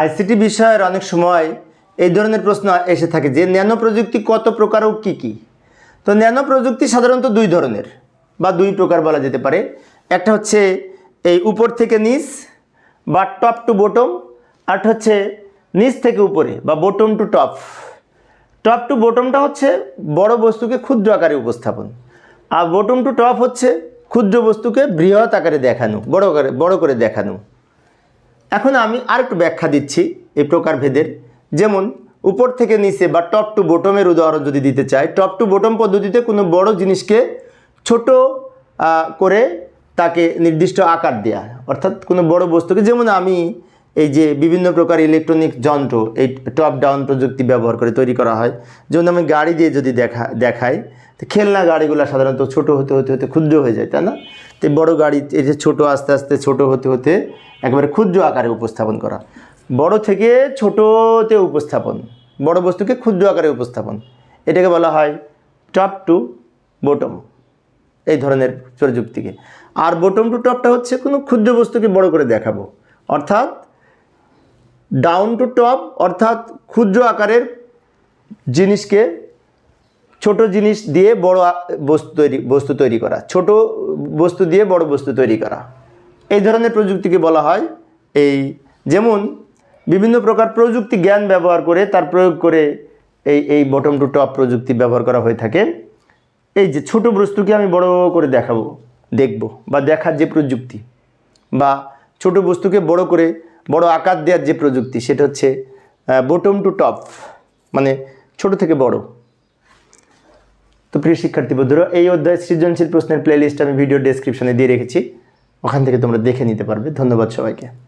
ICT বিষয়ের অনেক সময় এই ধরনের প্রশ্ন এসে থাকে যে ন্যানো প্রযুক্তি কত প্রকার ও কী কী? তো ন্যানো প্রযুক্তি সাধারণত দুই ধরনের বা দুই প্রকার বলা যেতে পারে। একটা হচ্ছে এই উপর থেকে নিচ বা টপ টু বটম আরটা হচ্ছে নিচ থেকে উপরে বা bottom to top. Top to বটমটা হচ্ছে বড় বস্তুকে ক্ষুদ্র আকারে উপস্থাপন, আর বটম টু টপ হচ্ছে ক্ষুদ্র বস্তুকে বৃহৎ আকারে দেখানো, বড় করে বড় করে দেখানো। এখন আমি আরেকটু ব্যাখ্যা দিচ্ছি এই প্রকারভেদের। যেমন, উপর থেকে নিচে বা টপ টু বটমের উদাহরণ যদি দিতে চাই টপ টু বটম পদ্ধতিতে কোনো বড় জিনিসকে ছোট করে তাকে নির্দিষ্ট আকার দেয়া, অর্থাৎ কোনো বড় বস্তুকে, যেমন আমি এই যে বিভিন্ন প্রকার ইলেকট্রনিক যন্ত্র, এই টপ ডাউন প্রযুক্তি ব্যবহার করে তৈরি করা হয়। যেমন আমি গাড়ি দিয়ে যদি দেখা, দেখাই, তো খেলনা গাড়িগুলো সাধারণত ছোট হতে হতে হতে ক্ষুদ্র হয়ে যায়, তাই না? তো বড় গাড়ি, এই যে ছোটো, আস্তে আস্তে ছোট হতে হতে একেবারে ক্ষুদ্র আকারে উপস্থাপন করা। বড় থেকে ছোটোতে উপস্থাপন, বড় বস্তুকে ক্ষুদ্র আকারে উপস্থাপন। এটাকে বলা হয় টপ টু বটম এই ধরনের প্রযুক্তিকে। আর বটম টু টপটা হচ্ছে কোনো ক্ষুদ্র বস্তুকে বড় করে দেখাবো। অর্থাৎ ডাউন টু টপ অর্থাৎ ক্ষুদ্র আকারের জিনিসকে ছোট জিনিস দিয়ে বড় বস্তু তৈরি বস্তু তৈরি করা, ছোট বস্তু দিয়ে বড় বস্তু তৈরি করা। এই ধরনের প্রযুক্তিকে বলা হয় এই, যেমন বিভিন্ন প্রকার প্রযুক্তি জ্ঞান ব্যবহার করে তার প্রয়োগ করে এই এই বটম টু টপ প্রযুক্তি ব্যবহার করা হয়ে থাকে। এই যে ছোট বস্তুকে আমি বড় করে দেখাবো, দেখব বা দেখার যে প্রযুক্তি বা ছোট বস্তুকে বড় করে বড় আকার দেওয়ার যে প্রযুক্তি, সেটা হচ্ছে বটম টু টপ মানে ছোট থেকে বড়। তো প্রিয় শিক্ষার্থী বন্ধুরা, এই অধ্যায় সৃজনশীল প্রশ্নের প্লেলিস্ট আমি ভিডিও ডেসক্রিপশনে দিয়ে রেখেছি। ওখান থেকে তোমরা দেখে নিতে পারবে। ধন্যবাদ সবাইকে।